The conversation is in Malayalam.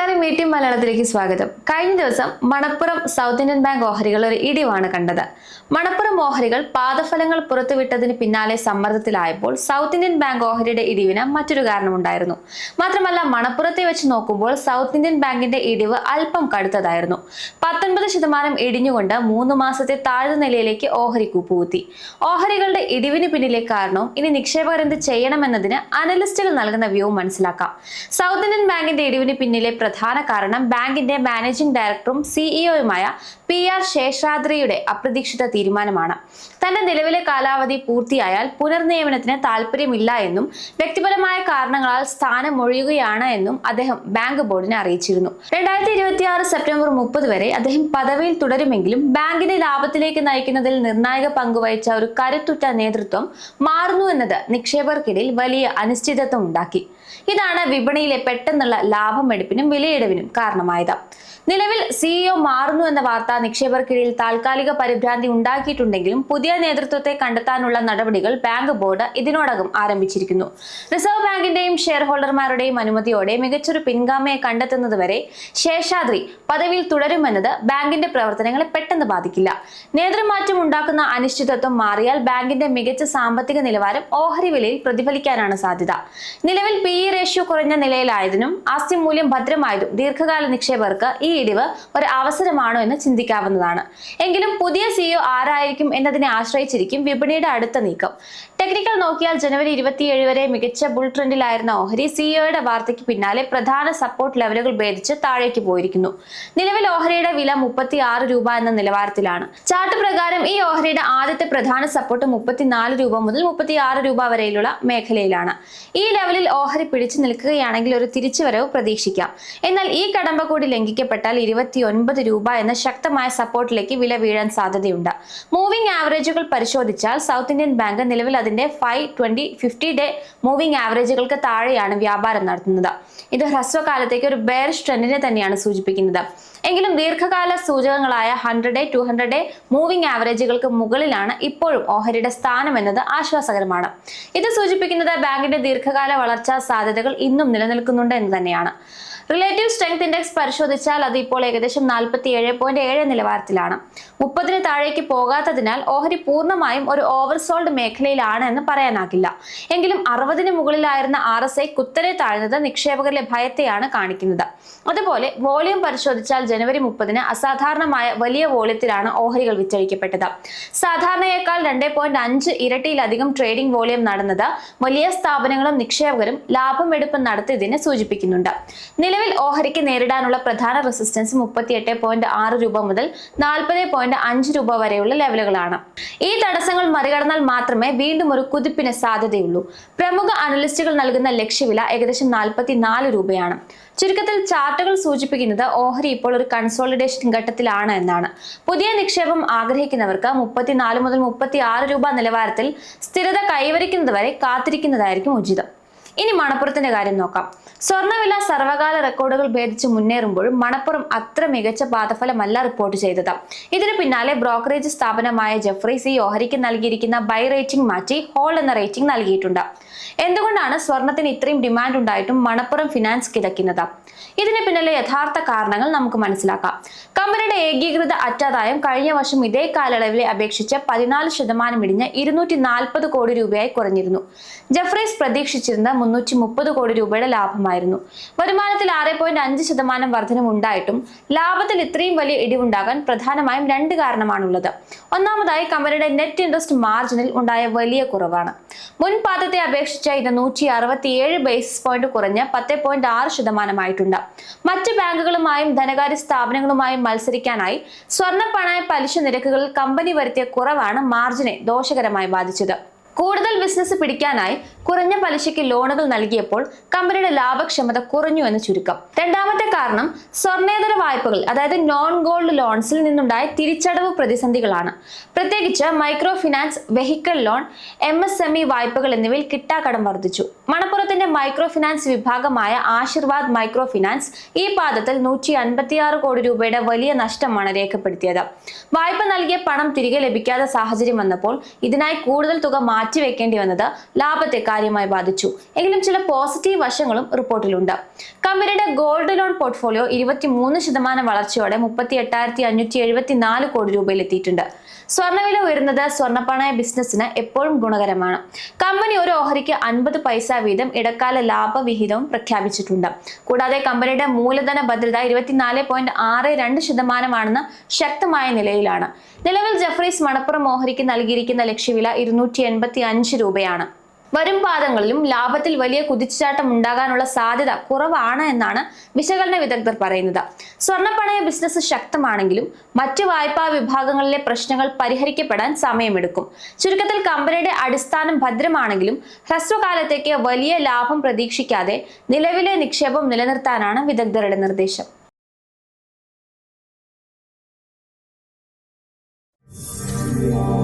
നമസ്കാരം മീറ്റിംഗ് മലയാളത്തിലേക്ക് സ്വാഗതം. കഴിഞ്ഞ ദിവസം മണപ്പുറം സൗത്ത് ഇന്ത്യൻ ബാങ്ക് ഓഹരികൾ ഒരു ഇടിവാണ് കണ്ടത്. മണപ്പുറം ഓഹരികൾ പാദഫലങ്ങൾ പുറത്തുവിട്ടതിന് പിന്നാലെ സമ്മർദ്ദത്തിലായപ്പോൾ സൗത്ത് ഇന്ത്യൻ ബാങ്ക് ഓഹരിയുടെ ഇടിവിന് മറ്റൊരു കാരണമുണ്ടായിരുന്നു. മാത്രമല്ല മണപ്പുറത്തെ വെച്ച് നോക്കുമ്പോൾ സൗത്ത് ഇന്ത്യൻ ബാങ്കിന്റെ ഇടിവ് അല്പം കടുത്തതായിരുന്നു. പത്തൊൻപത് ശതമാനം ഇടിഞ്ഞുകൊണ്ട് മൂന്ന് മാസത്തെ താഴ്ന്ന നിലയിലേക്ക് ഓഹരി കൂപ്പുകുത്തി. ഓഹരികളുടെ ഇടിവിന് പിന്നിലെ കാരണവും ഇനി നിക്ഷേപകർ എന്ത് ചെയ്യണമെന്നതിന് അനലിസ്റ്റുകൾ നൽകുന്ന വ്യൂ മനസ്സിലാക്കാം. സൗത്ത് ഇന്ത്യൻ ബാങ്കിന്റെ ഇടിവിന് പിന്നിലെ പ്രധാന കാരണം. ബാങ്കിന്റെ മാനേജിംഗ് ഡയറക്ടറും സിഇഒയുമായ പി ആർ ശേഷാദ്രിയുടെ അപ്രതീക്ഷിത തീരുമാനമാണ്. തന്റെ നിലവിലെ കാലാവധി പൂർത്തിയായാൽ പുനർനിയമനത്തിന് താല്പര്യമില്ല എന്നും വ്യക്തിപരമായ കാരണങ്ങളാൽ സ്ഥാനം ഒഴിയുകയാണ് എന്നും അദ്ദേഹം ബാങ്ക് ബോർഡിനെ അറിയിച്ചിരുന്നു. രണ്ടായിരത്തി ഇരുപത്തി ആറ് സെപ്റ്റംബർ മുപ്പത് വരെ അദ്ദേഹം പദവിയിൽ തുടരുമെങ്കിലും ബാങ്കിനെ ലാഭത്തിലേക്ക് നയിക്കുന്നതിൽ നിർണായക പങ്കുവഹിച്ച ഒരു കരുത്തുറ്റ നേതൃത്വം മാറുന്നു എന്നത് നിക്ഷേപകർക്കിടയിൽ വലിയ അനിശ്ചിതത്വം ഉണ്ടാക്കി. ഇതാണ് വിപണിയിലെ പെട്ടെന്നുള്ള ലാഭമെടുപ്പിനും വിലയിടവിനും കാരണമായത്. നിലവിൽ സിഇഒ മാറുന്നു എന്ന വാർത്ത നിക്ഷേപകർക്കിടയിൽ താൽക്കാലിക പരിഭ്രാന്തി ഉണ്ടാക്കിയിട്ടുണ്ടെങ്കിലും പുതിയ നേതൃത്വത്തെ കണ്ടെത്താനുള്ള നടപടികൾ ബാങ്ക് ബോർഡ് ഇതിനോടകം ആരംഭിച്ചിരിക്കുന്നു. റിസർവ് ബാങ്കിന്റെയും ഷെയർ ഹോൾഡർമാരുടെയും അനുമതിയോടെ മികച്ചൊരു പിൻഗാമയെ കണ്ടെത്തുന്നതുവരെ ശേഷാദ്രി പദവിയിൽ തുടരുമെന്നത് ബാങ്കിന്റെ പ്രവർത്തനങ്ങളെ പെട്ടെന്ന് ബാധിക്കില്ല. നേതൃമാറ്റം ഉണ്ടാക്കുന്ന അനിശ്ചിതത്വം മാറിയാൽ ബാങ്കിന്റെ മികച്ച സാമ്പത്തിക നിലവാരം ഓഹരി വിലയിൽ പ്രതിഫലിക്കാനാണ് സാധ്യത. നിലവിൽ പി ഇ റേഷ്യോ കുറഞ്ഞ നിലയിലായതിനും ആസ്തി മൂല്യം ഭദ്രമായതും ദീർഘകാല നിക്ഷേപകർക്ക് ഈ ഇടിവ് ഒരു അവസരമാണോ എന്ന് ചിന്തിക്കാവുന്നതാണ് എങ്കിലും പുതിയ സിഇഒ ആരായിരിക്കും എന്നതിനെ ആശ്രയിച്ചിരിക്കും വിപണിയുടെ അടുത്ത നീക്കം. ടെക്നിക്കൽ നോക്കിയാൽ ജനുവരി ഇരുപത്തിയേഴ് വരെ മികച്ച ബുൾ ട്രെൻഡിലായിരുന്ന ഓഹരി സിഇഒയുടെ വാർത്തയ്ക്ക് പിന്നാലെ പ്രധാന സപ്പോർട്ട് ലെവലുകൾ ഭേദിച്ച് താഴേക്ക് പോയിരിക്കുന്നു. നിലവിൽ ഓഹരിയുടെ വില മുപ്പത്തി ആറ് രൂപ എന്ന നിലവാരത്തിലാണ്. ചാർട്ട് പ്രകാരം ഈ ഓഹരിയുടെ ആദ്യത്തെ പ്രധാന സപ്പോർട്ട് മുപ്പത്തിനാല് രൂപ മുതൽ മുപ്പത്തി ആറ് രൂപ വരെയുള്ള മേഖലയിലാണ്. ഈ ലെവലിൽ ഓഹരി പിടിച്ചു നിൽക്കുകയാണെങ്കിൽ ഒരു തിരിച്ചുവരവ് പ്രതീക്ഷിക്കാം. എന്നാൽ ഈ കടമ്പ കൂടി ലംഘിക്കപ്പെട്ടാൽ ഇരുപത്തി ഒൻപത് രൂപ എന്ന ശക്തമായ സപ്പോർട്ടിലേക്ക് വില വീഴാൻ സാധ്യതയുണ്ട്. മൂവിംഗ് ആവറേജുകൾ പരിശോധിച്ചാൽ സൗത്ത് ഇന്ത്യൻ ബാങ്ക് നിലവിൽ അതിന്റെ five twenty fifty day moving ആവറേജുകൾക്ക് താഴെയാണ് വ്യാപാരം നടത്തുന്നത്. ഇത് ഹ്രസ്വകാലത്തേക്ക് ഒരു ബെയറിഷ് ട്രെൻഡിനെ തന്നെയാണ് സൂചിപ്പിക്കുന്നത്. എങ്കിലും ദീർഘകാല സൂചകങ്ങളായ hundred day two hundred day moving ആവറേജുകൾക്ക് മുകളിലാണ് ഇപ്പോഴും ഓഹരിയുടെ സ്ഥാനം എന്നത് ആശ്വാസകരമാണ്. ഇത് സൂചിപ്പിക്കുന്നത് ബാങ്കിന്റെ ദീർഘകാല വളർച്ചാ സാധ്യതകൾ ഇന്നും നിലനിൽക്കുന്നുണ്ട് എന്ന് തന്നെയാണ്. റിലേറ്റീവ് സ്ട്രെങ്ത് ഇൻഡെക്സ് പരിശോധിച്ചാൽ അത് ഇപ്പോൾ ഏകദേശം നാൽപ്പത്തി ഏഴ് പോയിന്റ് ഏഴ് നിലവാരത്തിലാണ്. മുപ്പതിന് താഴേക്ക് പോകാത്തതിനാൽ ഓഹരി പൂർണമായും ഒരു ഓവർസോൾഡ് മേഖലയിലാണ് എന്ന് പറയാനാകില്ല. എങ്കിലും അറുപതിന് മുകളിലായിരുന്ന ആർ എസ് ഐ കുത്തനെ താഴ്ന്നത് നിക്ഷേപകരിലെ ഭയത്തെയാണ് കാണിക്കുന്നത്. അതുപോലെ വോളിയം പരിശോധിച്ചാൽ ജനുവരി മുപ്പതിന് അസാധാരണമായ വലിയ വോളിയത്തിലാണ് ഓഹരികൾ വിറ്റഴിക്കപ്പെട്ടത്. സാധാരണയേക്കാൾ രണ്ട് പോയിന്റ് അഞ്ച് ഇരട്ടിയിലധികം ട്രേഡിംഗ് വോളിയം നടന്നത് വലിയ സ്ഥാപനങ്ങളും നിക്ഷേപകരും ലാഭമെടുപ്പ് നടത്തിയതിനെ സൂചിപ്പിക്കുന്നുണ്ട്. നിലവിൽ ഓഹരിക്ക് നേരിടാനുള്ള പ്രധാന റെസിസ്റ്റൻസ് മുപ്പത്തിയെട്ട് പോയിന്റ് ആറ് രൂപ മുതൽ നാൽപ്പത് പോയിന്റ് അഞ്ച് രൂപ വരെയുള്ള ലെവലുകളാണ്. ഈ തടസ്സങ്ങൾ മറികടന്നാൽ മാത്രമേ വീണ്ടും ഒരു കുതിപ്പിന് സാധ്യതയുള്ളൂ. പ്രമുഖ അനലിസ്റ്റുകൾ നൽകുന്ന ലക്ഷ്യവില ഏകദേശം നാൽപ്പത്തി നാല് രൂപയാണ്. ചുരുക്കത്തിൽ ചാർട്ടുകൾ സൂചിപ്പിക്കുന്നത് ഓഹരി ഇപ്പോൾ ഒരു കൺസോളിഡേഷൻ ഘട്ടത്തിലാണ് എന്നാണ്. പുതിയ നിക്ഷേപം ആഗ്രഹിക്കുന്നവർക്ക് മുപ്പത്തിനാല് മുതൽ മുപ്പത്തി ആറ് രൂപ നിലവാരത്തിൽ സ്ഥിരത കൈവരിക്കുന്നതുവരെ കാത്തിരിക്കുന്നതായിരിക്കും ഉചിതം. ഇനി മണപ്പുറത്തിന്റെ കാര്യം നോക്കാം. സ്വർണവില സർവകാല റെക്കോർഡുകൾ ഭേദിച്ച് മുന്നേറുമ്പോഴും മണപ്പുറം അത്ര മികച്ച പാദഫലമല്ല റിപ്പോർട്ട് ചെയ്തത്. ഇതിനു പിന്നാലെ ബ്രോക്കറേജ് സ്ഥാപനമായ ജെഫ്രീസ് ഈ ഓഹരിക്ക് നൽകിയിരിക്കുന്ന ബൈ റേറ്റിംഗ് മാറ്റി ഹോൾ എന്ന റേറ്റിംഗ് നൽകിയിട്ടുണ്ട്. എന്തുകൊണ്ടാണ് സ്വർണത്തിന് ഇത്രയും ഡിമാൻഡ് ഉണ്ടായിട്ടും മണപ്പുറം ഫിനാൻസ് കിതയ്ക്കുന്നത്? ഇതിന് പിന്നിലെ യഥാർത്ഥ കാരണങ്ങൾ നമുക്ക് മനസ്സിലാക്കാം. കമ്പനിയുടെ ഏകീകൃത അറ്റാദായം കഴിഞ്ഞ വർഷം ഇതേ കാലയളവിലെ അപേക്ഷിച്ച് പതിനാല് ശതമാനം ഇടിഞ്ഞ് ഇരുന്നൂറ്റി നാൽപ്പത് കോടി രൂപയായി കുറഞ്ഞിരുന്നു. ജഫ്രീസ് പ്രതീക്ഷിച്ചിരുന്ന മുന്നൂറ്റി മുപ്പത് കോടി രൂപയുടെ ലാഭമായിരുന്നു. വരുമാനത്തിൽ ആറ് പോയിന്റ് അഞ്ച് ശതമാനം വർധനം ഉണ്ടായിട്ടും ലാഭത്തിൽ ഇത്രയും വലിയ ഇടിവുണ്ടാകാൻ പ്രധാനമായും രണ്ട് കാരണമാണുള്ളത്. ഒന്നാമതായി കമ്പനിയുടെ നെറ്റ് ഇൻട്രസ്റ്റ് മാർജിനിൽ ഉണ്ടായ വലിയ കുറവാണ്. മുൻപാദത്തെ അപേക്ഷിച്ച് ഇത് നൂറ്റി അറുപത്തിയേഴ് ബേസിസ് പോയിന്റ് കുറഞ്ഞ് പത്ത് പോയിന്റ് ആറ് ശതമാനമായിട്ടുണ്ട്. മറ്റ് ബാങ്കുകളുമായും ധനകാര്യ സ്ഥാപനങ്ങളുമായും മത്സരിക്കാനായി സ്വർണ പലിശ നിരക്കുകളിൽ കമ്പനി വരുത്തിയ കുറവാണ് മാർജിനെ ദോഷകരമായി ബാധിച്ചത്. കൂടുതൽ ബിസിനസ് പിടിക്കാനായി കുറഞ്ഞ പലിശയ്ക്ക് ലോണുകൾ നൽകിയപ്പോൾ കമ്പനിയുടെ ലാഭക്ഷമത കുറഞ്ഞു എന്ന് ചുരുക്കം. രണ്ടാമത്തെ കാരണം സ്വർണേതര വായ്പകൾ അതായത് നോൺ ഗോൾഡ് ലോൺസിൽ നിന്നുണ്ടായ തിരിച്ചടവ് പ്രതിസന്ധികളാണ്. പ്രത്യേകിച്ച് micro finance vehicle loan M S M E വായ്പകൾ എന്നിവയിൽ കിട്ടാക്കടം വർദ്ധിച്ചു. മണപ്പുറത്തിന്റെ മൈക്രോ ഫിനാൻസ് വിഭാഗമായ ആശീർവാദ് മൈക്രോ ഫിനാൻസ് ഈ പാദത്തിൽ നൂറ്റി അൻപത്തിയാറ് കോടി രൂപയുടെ വലിയ നഷ്ടമാണ് രേഖപ്പെടുത്തിയത്. വായ്പ നൽകിയ പണം തിരികെ ലഭിക്കാത്ത സാഹചര്യം വന്നപ്പോൾ ഇതിനായി കൂടുതൽ തുക മാറ്റിവെക്കേണ്ടി വന്നത് ലാഭത്തെ കാര്യമായി ബാധിച്ചു. എങ്കിലും ചില പോസിറ്റീവ് വശങ്ങളും റിപ്പോർട്ടിലുണ്ട്. കമ്പനിയുടെ ഗോൾഡ് ലോൺ പോർട്ട്ഫോളിയോ ഇരുപത്തിമൂന്ന് ശതമാനം വളർച്ചയോടെ മുപ്പത്തി എട്ടായിരത്തി അഞ്ഞൂറ്റി എഴുപത്തിനാല് കോടി രൂപയിൽ എത്തിയിട്ടുണ്ട്. സ്വർണവില ഉയരുന്നത് സ്വർണപ്പണയ ബിസിനസ്സിന് എപ്പോഴും ഗുണകരമാണ്. കമ്പനി ഒരു ഓഹരിക്ക് അൻപത് പൈസ വീതം ഇടക്കാല ലാഭവിഹിതവും പ്രഖ്യാപിച്ചിട്ടുണ്ട്. കൂടാതെ കമ്പനിയുടെ മൂലധന ഭദ്രത ഇരുപത്തിനാല് പോയിന്റ് ആറ് രണ്ട് ശതമാനമാണെന്ന് ശക്തമായ നിലയിലാണ്. നിലവിൽ ജഫ്രീസ് മണപ്പുറം ഓഹരിക്ക് നൽകിയിരിക്കുന്ന ലക്ഷ്യവില ഇരുന്നൂറ്റി എൺപത്തി അഞ്ച് രൂപയാണ്. വരും പാദങ്ങളിലും ലാഭത്തിൽ വലിയ കുതിച്ചുചാട്ടം ഉണ്ടാകാനുള്ള സാധ്യത കുറവാണ് എന്നാണ് വിശകലന വിദഗ്ധർ പറയുന്നത് സ്വർണപ്പണയ ബിസിനസ് ശക്തമാണെങ്കിലും മറ്റു വായ്പാ വിഭാഗങ്ങളിലെ പ്രശ്നങ്ങൾ പരിഹരിക്കപ്പെടാൻ സമയമെടുക്കും ചുരുക്കത്തിൽ കമ്പനിയുടെ അടിസ്ഥാനം ഭദ്രമാണെങ്കിലും ഹ്രസ്വകാലത്തേക്ക് വലിയ ലാഭം പ്രതീക്ഷിക്കാതെ നിലവിലെ നിക്ഷേപം നിലനിർത്താനാണ് വിദഗ്ധരുടെ നിർദ്ദേശം Yeah.